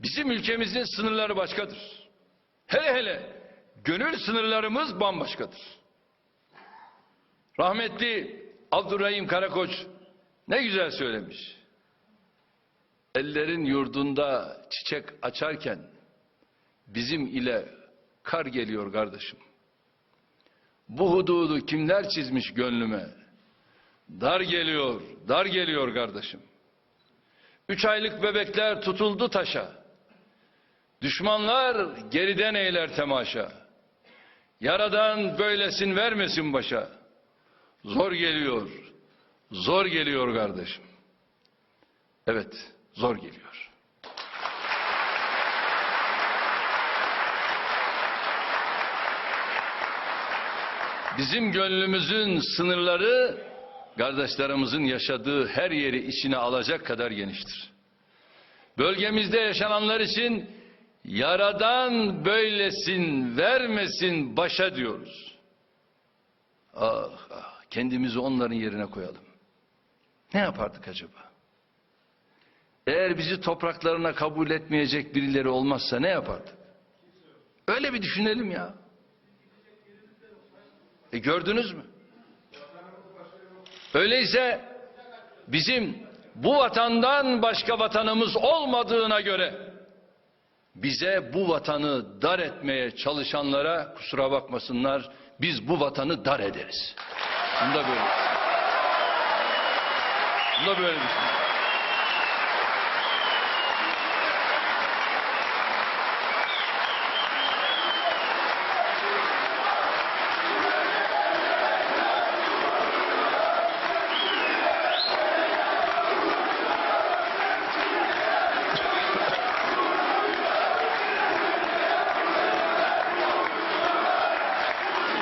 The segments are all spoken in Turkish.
Bizim ülkemizin sınırları başkadır. Hele hele gönül sınırlarımız bambaşkadır. Rahmetli Abdurrahim Karakoç ne güzel söylemiş. Ellerin yurdunda çiçek açarken bizim ile kar geliyor kardeşim. Bu hududu kimler çizmiş gönlüme? Dar geliyor, dar geliyor kardeşim. Üç aylık bebekler tutuldu taşa. Düşmanlar geriden eyler temaşa. Yaradan böylesin vermesin başa. Zor geliyor, zor geliyor kardeşim. Evet, zor geliyor. Bizim gönlümüzün sınırları kardeşlerimizin yaşadığı her yeri içine alacak kadar geniştir. Bölgemizde yaşananlar için yaradan böylesin vermesin başa diyoruz. Ah, ah kendimizi onların yerine koyalım. Ne yapardık acaba? Eğer bizi topraklarına kabul etmeyecek birileri olmazsa ne yapardık? Öyle bir düşünelim ya. E gördünüz mü? Öyleyse bizim bu vatandan başka vatanımız olmadığına göre bize bu vatanı dar etmeye çalışanlara kusura bakmasınlar biz bu vatanı dar ederiz. Bunda böyle. Bunda böyle düşünün.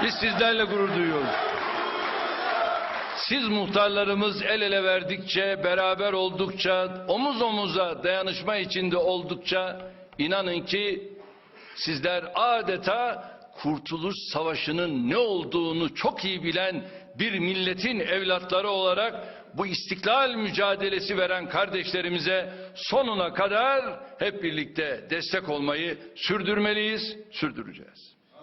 Biz sizlerle gurur duyuyoruz. Siz muhtarlarımız el ele verdikçe, beraber oldukça, omuz omuza dayanışma içinde oldukça inanın ki sizler adeta Kurtuluş Savaşı'nın ne olduğunu çok iyi bilen bir milletin evlatları olarak bu istiklal mücadelesi veren kardeşlerimize sonuna kadar hep birlikte destek olmayı sürdürmeliyiz, sürdüreceğiz.